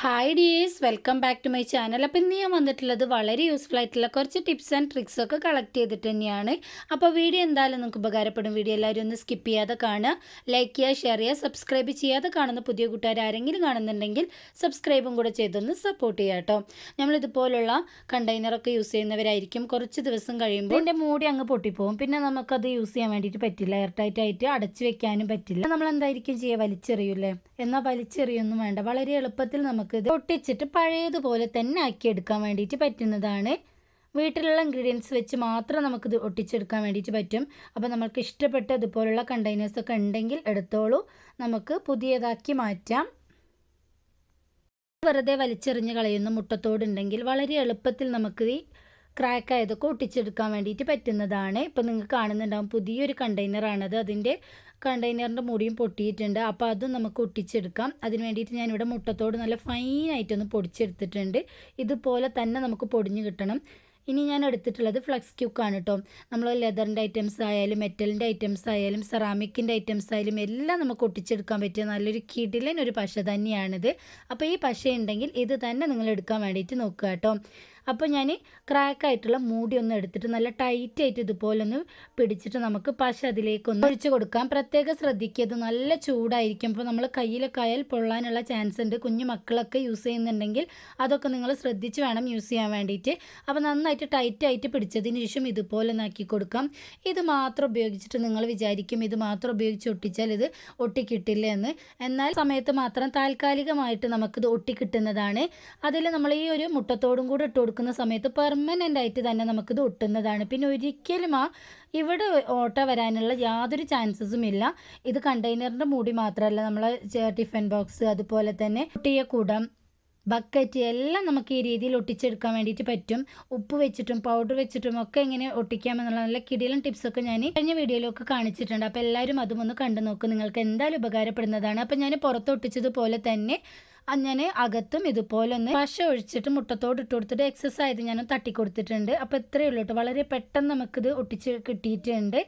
Hi dears welcome back to my channel അപ്പോൾ ഇന്ന് ഞാൻ വന്നിട്ടുള്ളത് വളരെ യൂസ്ഫുൾ ആയിട്ടുള്ള കുറച്ച് ടിപ്സ് ആൻഡ് ട്രിക്സ് ഒക്കെ കളക്ട് ചെയ്തിട്ട് തന്നെയാണ്. അപ്പോൾ വീഡിയോ എന്തായാലും നിങ്ങൾക്ക് ഉപകാരപ്പെടും. വീഡിയോ എല്ലാവരും ഒന്ന് സ്കിപ്പ് ചെയ്യാതെ കാണുക. ലൈക്ക് ചെയ്യുക ഷെയർ ചെയ്യുക സബ്സ്ക്രൈബ് ചെയ്യാതെ കാണുന്ന പുതിയ കൂട്ടുകാർ ആരെങ്കിലും കാണുന്നുണ്ടെങ്കിൽ സബ്സ്ക്രൈബും കൂടെ ചെയ്തൊന്ന് സപ്പോർട്ട് ചെയ്യുക കേട്ടോ. നമ്മളിതുപോലുള്ള കണ്ടെയ്നറൊക്കെ യൂസ് ചെയ്യുന്നവരായിരിക്കും. കുറച്ച് ദിവസം കഴിയുമ്പോൾ ഇതിന്റെ മൂടി അങ്ങ് പൊട്ടിപ്പോകും പിന്നെ നമുക്കത് യൂസ് ചെയ്യാൻ വേണ്ടിയിട്ട് പറ്റില്ല. എയർ ടൈറ്റ് ആയിട്ട് അടച്ചു വെക്കാനും പറ്റില്ല. നമ്മൾ എന്തായിരിക്കും ചെയ്യുക? വലിച്ചെറിയൂല്ലേ എന്നാൽ വലിച്ചെറിയൊന്നും വേണ്ട. വളരെ എളുപ്പത്തിൽ നമുക്ക് ഇത് ഒട്ടിച്ചിട്ട് പഴയതുപോലെ തന്നെ ആക്കിയെടുക്കാൻ വേണ്ടിയിട്ട് പറ്റുന്നതാണ്. വീട്ടിലുള്ള ഇൻഗ്രീഡിയൻസ് വെച്ച് മാത്രം നമുക്കിത് ഒട്ടിച്ചെടുക്കാൻ വേണ്ടിയിട്ട് പറ്റും. അപ്പോൾ നമ്മൾക്ക് ഇഷ്ടപ്പെട്ട ഇതുപോലുള്ള കണ്ടെയ്നേഴ്സ് ഒക്കെ ഉണ്ടെങ്കിൽ എടുത്തോളൂ. നമുക്ക് പുതിയതാക്കി മാറ്റാം. വെറുതെ വലിച്ചെറിഞ്ഞ് കളയുന്ന മുട്ടത്തോടുണ്ടെങ്കിൽ വളരെ എളുപ്പത്തിൽ നമുക്ക് ഈ ക്രാക്ക് ആയതൊക്കെ ഒട്ടിച്ചെടുക്കാൻ വേണ്ടിയിട്ട് പറ്റുന്നതാണ്. ഇപ്പം നിങ്ങൾ കാണുന്നുണ്ടാവും പുതിയൊരു കണ്ടെയ്നറാണത് അതിന്റെ കണ്ടെയ്നറിന്റെ മുടിയും പൊട്ടിയിട്ടുണ്ട്. അപ്പോൾ അതും നമുക്ക് ഒട്ടിച്ചെടുക്കാം. അതിന് വേണ്ടിയിട്ട് ഞാനിവിടെ മുട്ടത്തോട് നല്ല ഫൈനായിട്ടൊന്ന് പൊടിച്ചെടുത്തിട്ടുണ്ട്. ഇതുപോലെ തന്നെ നമുക്ക് പൊടിഞ്ഞ് കിട്ടണം. ഇനി ഞാൻ എടുത്തിട്ടുള്ളത് ഫ്ലക്സ് ക്യൂക്കാണ് കേട്ടോ. നമ്മൾ ലെതറിന്റെ ഐറ്റംസ് ആയാലും മെറ്റലിന്റെ ഐറ്റംസ് ആയാലും സെറാമിക്കിന്റെ ഐറ്റംസ് ആയാലും എല്ലാം നമുക്ക് ഒട്ടിച്ചെടുക്കാൻ പറ്റിയ നല്ലൊരു കിടിലൻ ഒരു പശ തന്നെയാണിത്. അപ്പോൾ ഈ പശ ഉണ്ടെങ്കിൽ ഇത് തന്നെ നിങ്ങൾ എടുക്കാൻ വേണ്ടിയിട്ട് നോക്കുക കേട്ടോ. അപ്പോൾ ഞാൻ ക്രാക്കായിട്ടുള്ള മൂടി ഒന്ന് എടുത്തിട്ട് നല്ല ടൈറ്റ് ആയിട്ട് ഇതുപോലെ ഒന്ന് പിടിച്ചിട്ട് നമുക്ക് പശ അതിലേക്കൊന്ന് ഒഴിച്ചു കൊടുക്കാം. പ്രത്യേകം ശ്രദ്ധിക്കുക. ഇത് നല്ല ചൂടായിരിക്കും. അപ്പോൾ നമ്മൾ കയ്യിലൊക്കെ ആയാൽ പൊള്ളാനുള്ള ചാൻസ് ഉണ്ട്. കുഞ്ഞു മക്കളൊക്കെ യൂസ് ചെയ്യുന്നുണ്ടെങ്കിൽ അതൊക്കെ നിങ്ങൾ ശ്രദ്ധിച്ച് വേണം യൂസ് ചെയ്യാൻ വേണ്ടിയിട്ട്. അപ്പോൾ നന്നായിട്ട് ടൈറ്റ് ആയിട്ട് പിടിച്ചതിന് ശേഷം ഇതുപോലെ ഒന്നാക്കി കൊടുക്കാം. ഇത് മാത്രം ഉപയോഗിച്ചിട്ട് നിങ്ങൾ വിചാരിക്കും ഇത് മാത്രം ഉപയോഗിച്ച് ഒട്ടിച്ചാൽ ഇത് ഒട്ടിക്കിട്ടില്ല എന്ന്. എന്നാൽ സമയത്ത് മാത്രം താൽക്കാലികമായിട്ട് നമുക്കിത് ഒട്ടിക്കിട്ടുന്നതാണ്. അതിൽ നമ്മൾ ഈ ഒരു മുട്ടത്തോടും കൂടെ ഇട്ട് കൊടുക്കുന്ന സമയത്ത് പെർമനന്റ് ആയിട്ട് തന്നെ നമുക്കിത് ഒട്ടുന്നതാണ്. പിന്നെ ഒരിക്കലും ആ ഇവിടെ ഓട്ട വരാനുള്ള യാതൊരു ചാൻസസും ഇല്ല. ഇത് കണ്ടെയ്നറിന്റെ മൂടി മാത്രമല്ല നമ്മളെ ടിഫിൻ ബോക്സ് അതുപോലെ തന്നെ കുട്ടിയ കൂടം ബക്കറ്റ് എല്ലാം നമുക്ക് ഈ രീതിയിൽ ഒട്ടിച്ചെടുക്കാൻ വേണ്ടിയിട്ട് പറ്റും. ഉപ്പ് വെച്ചിട്ടും പൗഡർ വെച്ചിട്ടും ഒക്കെ എങ്ങനെ ഒട്ടിക്കാമെന്നുള്ള നല്ല കിടിലും ടിപ്സൊക്കെ ഞാൻ കഴിഞ്ഞ വീഡിയോയിലൊക്കെ കാണിച്ചിട്ടുണ്ട്. അപ്പോൾ എല്ലാവരും അതും ഒന്ന് കണ്ടു നോക്കും നിങ്ങൾക്ക് എന്തായാലും ഉപകാരപ്പെടുന്നതാണ്. അപ്പോൾ ഞാൻ പുറത്ത് ഒട്ടിച്ചതുപോലെ തന്നെ ഞാൻ അകത്തും ഇതുപോലെ ഒന്ന് പശ ഒഴിച്ചിട്ട് മുട്ടത്തോട് ഇട്ട് കൊടുത്തിട്ട് എക്സസൈസ് ഞാൻ തട്ടി കൊടുത്തിട്ടുണ്ട് അപ്പോൾ ഇത്രയേ ഉള്ളൂ കേട്ടോ. വളരെ പെട്ടെന്ന് നമുക്കിത് ഒട്ടിച്ച് കിട്ടിയിട്ടുണ്ട്.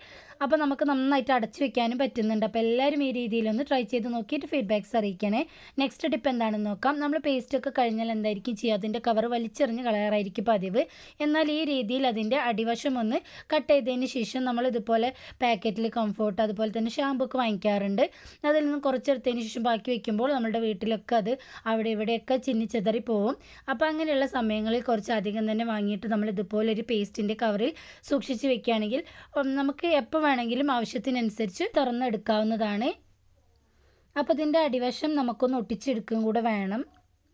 അപ്പോൾ നമുക്ക് നന്നായിട്ട് അടച്ചു വെക്കാനും പറ്റുന്നുണ്ട്. അപ്പോൾ എല്ലാവരും ഈ രീതിയിലൊന്ന് ട്രൈ ചെയ്ത് നോക്കിയിട്ട് ഫീഡ്ബാക്ക്സ് അറിയിക്കണേ. നെക്സ്റ്റ് ടിപ്പ് എന്താണെന്ന് നോക്കാം. നമ്മൾ പേസ്റ്റ് ഒക്കെ കഴിഞ്ഞാൽ എന്തായിരിക്കും ചെയ്യുക? അതിന്റെ കവർ വലിച്ചെറിഞ്ഞ് കളയാറായിരിക്കും പതിവ്. എന്നാൽ ഈ രീതിയിൽ അതിന്റെ അടിവശം ഒന്ന് കട്ട് ചെയ്തതിന് ശേഷം നമ്മൾ ഇതുപോലെ പാക്കറ്റിൽ കംഫോർട്ട് അതുപോലെ തന്നെ ഷാമ്പു ഒക്കെ വാങ്ങിക്കാറുണ്ട്. അതിൽ നിന്ന് കുറച്ചെടുത്തതിന് ശേഷം ബാക്കി വെക്കുമ്പോൾ നമ്മുടെ വീട്ടിലൊക്കെ അത് അവിടെ ഇവിടെയൊക്കെ ചിന്നിച്ചെതറി പോവും. അപ്പോൾ അങ്ങനെയുള്ള സമയങ്ങളിൽ കുറച്ച് അധികം തന്നെ വാങ്ങിയിട്ട് നമ്മൾ ഇതുപോലെ ഒരു പേസ്റ്റിന്റെ കവറിൽ സൂക്ഷിച്ച് വെക്കുകയാണെങ്കിൽ നമുക്ക് എപ്പോൾ വേണമെങ്കിലും ആവശ്യത്തിനനുസരിച്ച് തുറന്നെടുക്കാവുന്നതാണ്. അപ്പോൾ ഇതിന്റെ അടിവശം നമുക്കൊന്ന് ഒട്ടിച്ചെടുക്കുകയും കൂടെ വേണം.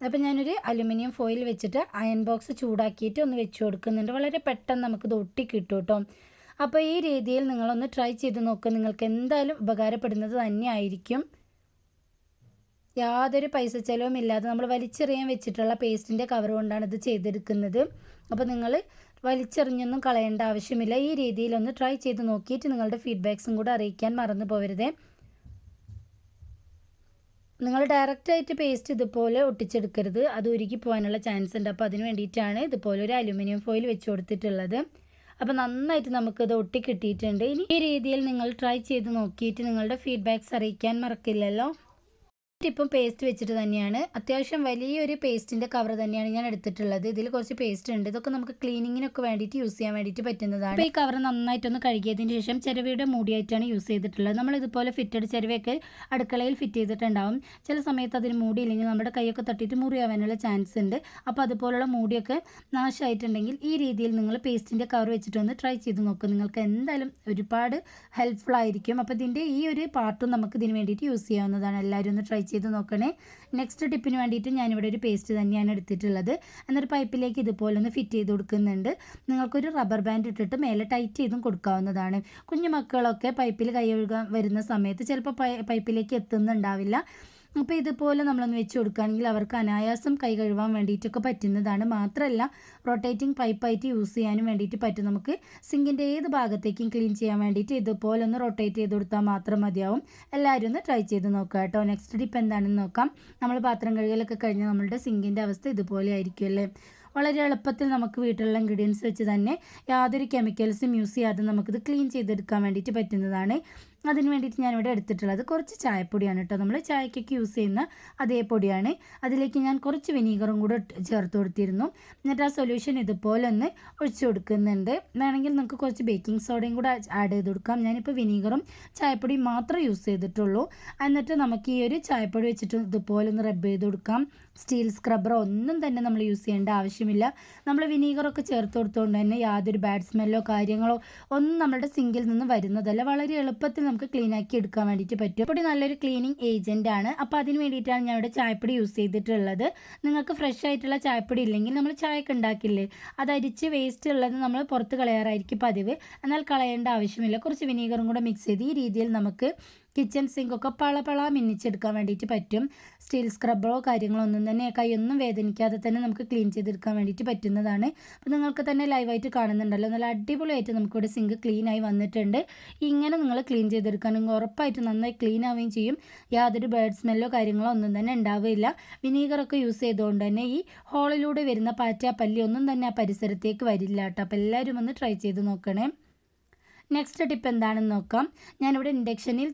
അപ്പോൾ ഞാനൊരു അലുമിനിയം ഫോയിൽ വെച്ചിട്ട് അയൺ ബോക്സ് ചൂടാക്കിയിട്ട് ഒന്ന് വെച്ച് കൊടുക്കുന്നുണ്ട്. വളരെ പെട്ടെന്ന് നമുക്കിത് ഒട്ടി കിട്ടും കേട്ടോ അപ്പോൾ ഈ രീതിയിൽ നിങ്ങളൊന്ന് ട്രൈ ചെയ്ത് നോക്കുക നിങ്ങൾക്ക് എന്തായാലും ഉപകാരപ്പെടുന്നത് തന്നെയായിരിക്കും യാതൊരു പൈസ ചിലവും ഇല്ലാതെ നമ്മൾ വലിച്ചെറിയാൻ വെച്ചിട്ടുള്ള പേസ്റ്റിന്റെ കവർ കൊണ്ടാണ് ഇത് ചെയ്തെടുക്കുന്നത്. അപ്പോൾ നിങ്ങൾ വലിച്ചെറിഞ്ഞൊന്നും കളയേണ്ട ആവശ്യമില്ല. ഈ രീതിയിൽ ഒന്ന് ട്രൈ ചെയ്ത് നോക്കിയിട്ട് നിങ്ങളുടെ ഫീഡ്ബാക്സും കൂടെ അറിയിക്കാൻ മറന്നു പോകരുതേ നിങ്ങൾ ഡയറക്റ്റായിട്ട് പേസ്റ്റ് ഇതുപോലെ ഒട്ടിച്ചെടുക്കരുത്. അത് ഉരുക്കി പോകാനുള്ള ചാൻസ് ഉണ്ട്. അപ്പോൾ അതിന് വേണ്ടിയിട്ടാണ് ഇതുപോലെ ഒരു അലുമിനിയം ഫോയിൽ വെച്ച് കൊടുത്തിട്ടുള്ളത്. അപ്പോൾ നന്നായിട്ട് നമുക്കത് ഒട്ടി കിട്ടിയിട്ടുണ്ട്. ഇനി ഈ രീതിയിൽ നിങ്ങൾ ട്രൈ ചെയ്ത് നോക്കിയിട്ട് നിങ്ങളുടെ ഫീഡ്ബാക്ക്സ് അറിയിക്കാൻ മറക്കില്ലല്ലോ. ടിപ്പും പേസ്റ്റ് വെച്ചിട്ട് തന്നെയാണ്. അത്യാവശ്യം വലിയൊരു പേസ്റ്റിന്റെ കവർ തന്നെയാണ് ഞാൻ എടുത്തിട്ടുള്ളത്. ഇതിൽ കുറച്ച് പേസ്റ്റ് ഉണ്ട്. ഇതൊക്കെ നമുക്ക് ക്ലീനിങ്ങിനൊക്കെ വേണ്ടിയിട്ട് യൂസ് ചെയ്യാൻ വേണ്ടിയിട്ട് പറ്റുന്നതാണ്. ഈ കവർ നന്നായിട്ടൊന്ന് കഴുകിയതിന് ശേഷം ചെരുവയുടെ മൂടിയായിട്ടാണ് യൂസ് ചെയ്തിട്ടുള്ളത്. നമ്മൾ ഇതുപോലെ ഫിറ്റഡ് ചെരുവയൊക്കെ അടുക്കളയിൽ ഫിറ്റ് ചെയ്തിട്ടുണ്ടാവും. ചില സമയത്ത് അതിന് മൂടിയില്ലെങ്കിൽ നമ്മുടെ കൈയൊക്കെ തട്ടിയിട്ട് മുറിയാവാനുള്ള ചാൻസ് ഉണ്ട്. അപ്പോൾ അതുപോലുള്ള മൂടിയൊക്കെ നാശമായിട്ടുണ്ടെങ്കിൽ ഈ രീതിയിൽ നിങ്ങൾ പേസ്റ്റിന്റെ കവർ വെച്ചിട്ടൊന്ന് ട്രൈ ചെയ്ത് നോക്കും. നിങ്ങൾക്ക് എന്തായാലും ഒരുപാട് ഹെൽപ്ഫുൾ ആയിരിക്കും. അപ്പോൾ ഇതിന്റെ ഈ ഒരു പാർട്ടും നമുക്ക് ഇതിന് വേണ്ടിയിട്ട് യൂസ് ചെയ്യാവുന്നതാണ്. എല്ലാവരും ഒന്ന് ട്രൈ ചെയ്ത് നോക്കണേ. നെക്സ്റ്റ് ടിപ്പിന് വേണ്ടിയിട്ട് ഞാനിവിടെ ഒരു പേസ്റ്റ് തന്നെയാണ് എടുത്തിട്ടുള്ളത്. എന്നൊരു പൈപ്പിലേക്ക് ഇതുപോലെ ഒന്ന് ഫിറ്റ് ചെയ്ത് കൊടുക്കുന്നുണ്ട്. നിങ്ങൾക്കൊരു റബ്ബർ ബാൻഡ് ഇട്ടിട്ട് മേലെ ടൈറ്റ് ചെയ്തും കൊടുക്കാവുന്നതാണ്. കുഞ്ഞു മക്കളൊക്കെ പൈപ്പിൽ കൈ ഒഴുകാൻ വരുന്ന സമയത്ത് ചിലപ്പോൾ പൈപ്പിലേക്ക് എത്തുന്നുണ്ടാവില്ല. അപ്പോൾ ഇതുപോലെ നമ്മളൊന്ന് വെച്ച് കൊടുക്കുകയാണെങ്കിൽ അവർക്ക് അനായാസം കൈ കഴുകാൻ വേണ്ടിയിട്ടൊക്കെ പറ്റുന്നതാണ്. മാത്രമല്ല റൊട്ടേറ്റിംഗ് പൈപ്പായിട്ട് യൂസ് ചെയ്യാനും വേണ്ടിയിട്ട് പറ്റും. നമുക്ക് സിങ്കിന്റെ ഏത് ഭാഗത്തേക്കും ക്ലീൻ ചെയ്യാൻ വേണ്ടിയിട്ട് ഇതുപോലെ ഒന്ന് റൊട്ടേറ്റ് ചെയ്ത് കൊടുത്താൽ മാത്രം മതിയാവും. എല്ലാവരും ഒന്ന് ട്രൈ ചെയ്ത് നോക്കുക കേട്ടോ. നെക്സ്റ്റ് ടിപ്പ് എന്താണെന്ന് നോക്കാം. നമ്മൾ പാത്രം കഴുകലൊക്കെ കഴിഞ്ഞാൽ നമ്മളുടെ സിങ്കിന്റെ അവസ്ഥ ഇതുപോലെ ആയിരിക്കും അല്ലേ? വളരെ എളുപ്പത്തിൽ നമുക്ക് വീട്ടിലുള്ള ഇൻഗ്രീഡിയൻസ് വെച്ച് തന്നെ യാതൊരു കെമിക്കൽസും യൂസ് ചെയ്യാതെ നമുക്കിത് ക്ലീൻ ചെയ്തെടുക്കാൻ വേണ്ടിയിട്ട് പറ്റുന്നതാണ്. അതിന് വേണ്ടിയിട്ട് ഞാനിവിടെ എടുത്തിട്ടുള്ളത് കുറച്ച് ചായപ്പൊടിയാണ് കേട്ടോ. നമ്മൾ ചായക്കൊക്കെ യൂസ് ചെയ്യുന്ന അതേ പൊടിയാണ്. അതിലേക്ക് ഞാൻ കുറച്ച് വിനീഗറും കൂടെ ചേർത്ത് കൊടുത്തിരുന്നു. എന്നിട്ട് ആ സൊല്യൂഷൻ ഇതുപോലെ ഒന്ന് ഒഴിച്ചു കൊടുക്കുന്നുണ്ട്. വേണമെങ്കിൽ നമുക്ക് കുറച്ച് ബേക്കിംഗ് സോഡയും കൂടെ ആഡ് ചെയ്ത് കൊടുക്കാം. ഞാനിപ്പോൾ വിനീഗറും ചായപ്പൊടിയും മാത്രം യൂസ് ചെയ്തിട്ടുള്ളൂ. എന്നിട്ട് നമുക്ക് ഈ ഒരു ചായപ്പൊടി വെച്ചിട്ട് ഇതുപോലെ ഒന്ന് റബ്ബ് ചെയ്ത് കൊടുക്കാം. സ്റ്റീൽ സ്ക്രബ്ബറോ ഒന്നും തന്നെ നമ്മൾ യൂസ് ചെയ്യേണ്ട ആവശ്യമില്ല. നമ്മൾ വിനീഗറൊക്കെ ചേർത്ത് കൊടുത്തുകൊണ്ട് തന്നെ യാതൊരു ബാഡ് സ്മെല്ലോ കാര്യങ്ങളോ ഒന്നും നമ്മളുടെ സിങ്കിൽ നിന്ന് വരുന്നതല്ല. വളരെ എളുപ്പത്തിൽ നമുക്ക് ക്ലീൻ ആക്കി എടുക്കാൻ വേണ്ടിയിട്ട് പറ്റും. പൊടി നല്ലൊരു ക്ലീനിങ് ഏജന്റ് ആണ്. അപ്പോൾ അതിന് വേണ്ടിയിട്ടാണ് ഞാൻ ഇവിടെ ചായപ്പൊടി യൂസ് ചെയ്തിട്ടുള്ളത്. നിങ്ങൾക്ക് ഫ്രഷ് ആയിട്ടുള്ള ചായപ്പൊടി ഇല്ലെങ്കിൽ നമ്മൾ ചായക്ക് ഉണ്ടാക്കില്ലേ? അത് അരിച്ച് വേസ്റ്റ് ഉള്ളത് നമ്മൾ പുറത്ത് കളയാറായിരിക്കും പതിവ്. എന്നാൽ കളയേണ്ട ആവശ്യമില്ല. കുറച്ച് വിനീഗറും കൂടെ മിക്സ് ചെയ്ത് ഈ രീതിയിൽ നമുക്ക് കിച്ചൺ സിങ്കൊക്കെ പളപള മിന്നിച്ചെടുക്കാൻ വേണ്ടിയിട്ട് പറ്റും. സ്റ്റീൽ സ്ക്രബ്ബറോ കാര്യങ്ങളോ ഒന്നും തന്നെ കൈയൊന്നും വേദനിക്കാതെ തന്നെ നമുക്ക് ക്ലീൻ ചെയ്തെടുക്കാൻ വേണ്ടിയിട്ട് പറ്റുന്നതാണ്. അപ്പോൾ നിങ്ങൾക്ക് തന്നെ ലൈവായിട്ട് കാണുന്നുണ്ടല്ലോ. നല്ല അടിപൊളിയായിട്ട് നമുക്കിവിടെ സിങ്ക് ക്ലീനായി വന്നിട്ടുണ്ട്. ഇങ്ങനെ നിങ്ങൾ ക്ലീൻ ചെയ്തെടുക്കുകയാണെങ്കിൽ ഉറപ്പായിട്ട് നന്നായി ക്ലീൻ ആവുകയും ചെയ്യും. യാതൊരു ബേഡ് സ്മെല്ലോ കാര്യങ്ങളോ ഒന്നും തന്നെ ഉണ്ടാവില്ല. വിനീഗറൊക്കെ യൂസ് ചെയ്തുകൊണ്ട് തന്നെ ഈ ഹോളിലൂടെ വരുന്ന പാറ്റ പല്ലി ഒന്നും തന്നെ ആ പരിസരത്തേക്ക് വരില്ല കേട്ടോ. അപ്പോൾ എല്ലാവരും ഒന്ന് ട്രൈ ചെയ്ത് നോക്കണേ. നെക്സ്റ്റ് ടിപ്പ് എന്താണെന്ന് നോക്കാം. ഞാനിവിടെ ഇൻഡക്ഷനിൽ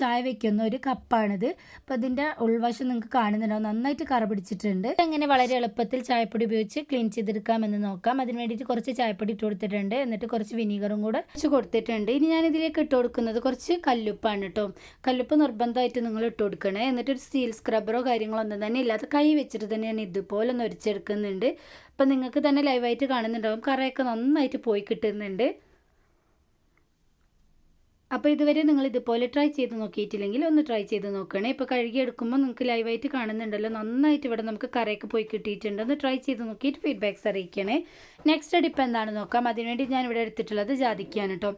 ചായ വെക്കുന്ന ഒരു കപ്പാണിത്. അപ്പോൾ ഇതിന്റെ ഉൾവശം നിങ്ങൾക്ക് കാണുന്നുണ്ടാവും. നന്നായിട്ട് കറ പിടിച്ചിട്ടുണ്ട്. എങ്ങനെ വളരെ എളുപ്പത്തിൽ ചായപ്പൊടി ഉപയോഗിച്ച് ക്ലീൻ ചെയ്തെടുക്കാമെന്ന് നോക്കാം. അതിന് വേണ്ടിയിട്ട് കുറച്ച് ചായപ്പൊടി ഇട്ട് കൊടുത്തിട്ടുണ്ട്. എന്നിട്ട് കുറച്ച് വിനീഗറും കൂടെ കുറച്ച് കൊടുത്തിട്ടുണ്ട്. ഇനി ഞാൻ ഇതിലേക്ക് ഇട്ട് കൊടുക്കുന്നത് കുറച്ച് കല്ലുപ്പാണ് കേട്ടോ കല്ലുപ്പ് നിർബന്ധമായിട്ട് നിങ്ങൾ ഇട്ട് കൊടുക്കണേ. എന്നിട്ട് ഒരു സ്റ്റീൽ സ്ക്രബറോ കാര്യങ്ങളോ ഒന്നും തന്നെ ഇല്ലാത്ത കൈ വെച്ചിട്ട് തന്നെ ഞാൻ ഇതുപോലെ ഒന്ന് ഒരിച്ചെടുക്കുന്നുണ്ട്. അപ്പം നിങ്ങൾക്ക് തന്നെ ലൈവായിട്ട് കാണുന്നുണ്ടാവും. കറയൊക്കെ നന്നായിട്ട് പോയി കിട്ടുന്നുണ്ട്. അപ്പോൾ ഇതുവരെ നിങ്ങൾ ഇതുപോലെ ട്രൈ ചെയ്ത് നോക്കിയിട്ടില്ലെങ്കിൽ ഒന്ന് ട്രൈ ചെയ്ത് നോക്കണേ. ഇപ്പോൾ കഴുകി എടുക്കുമ്പോൾ നിങ്ങൾക്ക് ലൈവായിട്ട് കാണുന്നുണ്ടല്ലോ. നന്നായിട്ട് ഇവിടെ നമുക്ക് കറയൊക്കെ പോയി കിട്ടിയിട്ടുണ്ട്. ഒന്ന് ട്രൈ ചെയ്ത് നോക്കിയിട്ട് ഫീഡ്ബാക്ക്സ് അറിയിക്കണേ. നെക്സ്റ്റ് ഡിപ്പ് എന്താണെന്ന് നോക്കാം. അതിനുവേണ്ടി ഞാൻ ഇവിടെ എടുത്തിട്ടുള്ളത് ജാതിക്കാണ് കേട്ടോ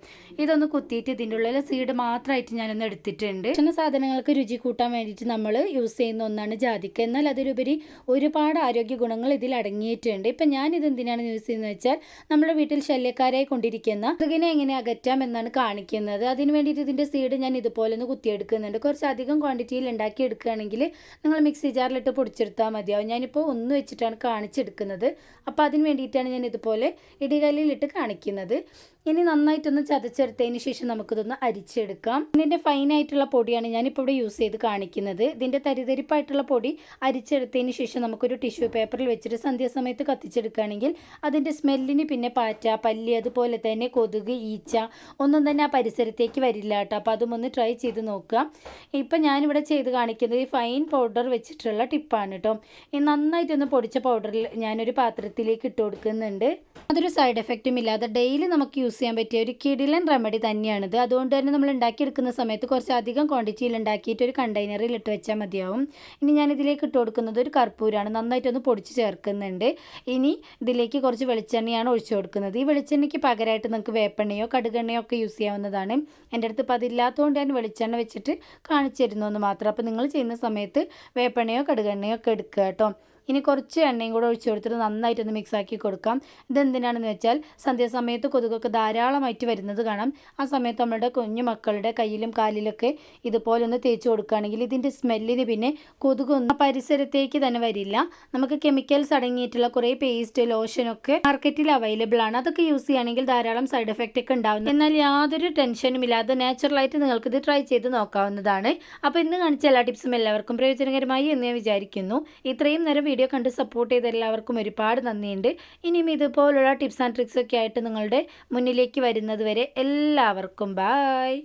ഇതൊന്ന് കുത്തിയിട്ട് ഇതിന്റെ ഉള്ളിൽ സീഡ് മാത്രമായിട്ട് ഞാനൊന്ന് എടുത്തിട്ടുണ്ട്. ഭക്ഷണ സാധനങ്ങൾക്ക് രുചി കൂട്ടാൻ വേണ്ടിയിട്ട് നമ്മൾ യൂസ് ചെയ്യുന്ന ഒന്നാണ് ജാതിക്ക. എന്നാൽ അതിലുപരി ഒരുപാട് ആരോഗ്യ ഗുണങ്ങൾ ഇതിൽ അടങ്ങിയിട്ടുണ്ട്. ഇപ്പം ഞാൻ ഇത് എന്തിനാണ് യൂസ് ചെയ്യുന്നത് വെച്ചാൽ നമ്മുടെ വീട്ടിൽ ശല്യക്കാരായി കൊണ്ടിരിക്കുന്ന മൃഗിനെ എങ്ങനെ അകറ്റാം എന്നാണ് കാണിക്കുന്നത്. അതിന് വേണ്ടിയിട്ട് ഇതിന്റെ സീഡ് ഞാൻ ഇതുപോലെ ഒന്ന് കുത്തിയെടുക്കുന്നുണ്ട്. കുറച്ചധികം ക്വാണ്ടിറ്റിയിൽ ഉണ്ടാക്കി എടുക്കുകയാണെങ്കിൽ നിങ്ങൾ മിക്സി ജാറിലിട്ട് പൊടിച്ചെടുത്താൽ മതിയാവും. ഞാനിപ്പോൾ ഒന്ന് വെച്ചിട്ടാണ് കാണിച്ചെടുക്കുന്നത്. അപ്പോൾ അതിന് വേണ്ടിയിട്ടാണ് ഞാൻ ഇതുപോലെ ഇടികല്ലിലിട്ട് കാണിക്കുന്നത്. ഇനി നന്നായിട്ടൊന്ന് ചതച്ചെടുത്തതിന് ശേഷം നമുക്കിതൊന്ന് അരിച്ചെടുക്കാം. ഇതിന്റെ ഫൈനായിട്ടുള്ള പൊടിയാണ് ഞാനിപ്പോൾ ഇവിടെ യൂസ് ചെയ്ത് കാണിക്കുന്നത്. ഇതിന്റെ തരിതരിപ്പായിട്ടുള്ള പൊടി അരിച്ചെടുത്തതിന് ശേഷം നമുക്കൊരു ടിഷ്യൂ പേപ്പറിൽ വെച്ചിട്ട് സന്ധ്യാസമയത്ത് കത്തിച്ചെടുക്കുകയാണെങ്കിൽ അതിന്റെ സ്മെല്ലിന് പിന്നെ പാറ്റ പല്ലി അതുപോലെ തന്നെ കൊതുക് ഈച്ച ഒന്നും തന്നെ ആ പരിസരത്തേക്ക് വരില്ല കേട്ടോ. അപ്പോൾ അതും ഒന്ന് ട്രൈ ചെയ്ത് നോക്കുക. ഇപ്പം ഞാനിവിടെ ചെയ്ത് കാണിക്കുന്നത് ഈ ഫൈൻ പൗഡർ വെച്ചിട്ടുള്ള ടിപ്പാണ് കേട്ടോ. ഈ നന്നായിട്ടൊന്ന് പൊടിച്ച പൗഡറിൽ ഞാനൊരു പാത്രത്തിലേക്ക് ഇട്ട് കൊടുക്കുന്നുണ്ട്. അതൊരു സൈഡ് എഫക്റ്റും ഇല്ലാതെ ഡെയിലി നമുക്ക് യൂസ് ചെയ്യാൻ പറ്റിയ ഒരു കിടിലൻ റെമഡി തന്നെയാണിത്. അതുകൊണ്ട് തന്നെ നമ്മൾ ഉണ്ടാക്കിയെടുക്കുന്ന സമയത്ത് കുറച്ചധികം ക്വാണ്ടിറ്റിയിൽ ഉണ്ടാക്കിയിട്ട് ഒരു കണ്ടെയ്നറിൽ ഇട്ട് വെച്ചാൽ മതിയാവും. ഇനി ഞാൻ ഇതിലേക്ക് ഇട്ട് കൊടുക്കുന്നത് ഒരു കർപ്പൂരാണ്. നന്നായിട്ടൊന്ന് പൊടിച്ച് ചേർക്കുന്നുണ്ട്. ഇനി ഇതിലേക്ക് കുറച്ച് വെളിച്ചെണ്ണയാണ് ഒഴിച്ചു കൊടുക്കുന്നത്. ഈ വെളിച്ചെണ്ണയ്ക്ക് പകരമായിട്ട് നിങ്ങൾക്ക് വേപ്പെണ്ണയോ കടുകെണ്ണയോ ഒക്കെ യൂസ് ചെയ്യാവുന്നതാണ്. എന്റെ അടുത്ത് ഇപ്പോൾ അതില്ലാത്തതുകൊണ്ട് ഞാൻ വെളിച്ചെണ്ണ വെച്ചിട്ട് കാണിച്ചു തരുന്നു എന്ന് മാത്രം. അപ്പോൾ നിങ്ങൾ ചെയ്യുന്ന സമയത്ത് വേപ്പെണ്ണയോ കടുകെണ്ണയോ ഒക്കെ എടുക്കുക കേട്ടോ. ഇനി കുറച്ച് എണ്ണയും കൂടെ ഒഴിച്ചു കൊടുത്തിട്ട് നന്നായിട്ടൊന്ന് മിക്സ് ആക്കി കൊടുക്കാം. ഇതെന്തിനാണെന്ന് വെച്ചാൽ സന്ധ്യാസമയത്ത് കൊതുകൊക്കെ ധാരാളമായിട്ട് വരുന്നത് കാണാം. ആ സമയത്ത് നമ്മളുടെ കുഞ്ഞു മക്കളുടെ കയ്യിലും കാലിലൊക്കെ ഇതുപോലെ ഒന്ന് തേച്ച് കൊടുക്കുകയാണെങ്കിൽ ഇതിന്റെ സ്മെല്ലിന് പിന്നെ കൊതുകൊന്നും പരിസരത്തേക്ക് തന്നെ വരില്ല. നമുക്ക് കെമിക്കൽസ് അടങ്ങിയിട്ടുള്ള കുറേ പേസ്റ്റ് ലോഷനൊക്കെ മാർക്കറ്റിൽ അവൈലബിൾ ആണ്. അതൊക്കെ യൂസ് ചെയ്യുകയാണെങ്കിൽ ധാരാളം സൈഡ് എഫക്റ്റ് ഒക്കെ ഉണ്ടാവുന്നു. എന്നാൽ യാതൊരു ടെൻഷനും ഇല്ലാതെ നാച്ചുറലായിട്ട് നിങ്ങൾക്ക് ഇത് ട്രൈ ചെയ്ത് നോക്കാവുന്നതാണ്. അപ്പോൾ ഇന്ന് കാണിച്ച എല്ലാ ടിപ്സും എല്ലാവർക്കും പ്രയോജനകരമായി എന്ന് ഞാൻ വിചാരിക്കുന്നു. ഇത്രയും നേരം വീഡിയോ കണ്ട് സപ്പോർട്ട് ചെയ്ത എല്ലാവർക്കും ഒരുപാട് നന്ദിയുണ്ട്. ഇനിയും ഇതുപോലുള്ള ടിപ്സ് ആൻഡ് ട്രിക്സ് ഒക്കെ ആയിട്ട് നിങ്ങളുടെ മുന്നിലേക്ക് വരുന്നത് വരെ എല്ലാവർക്കും ബായ്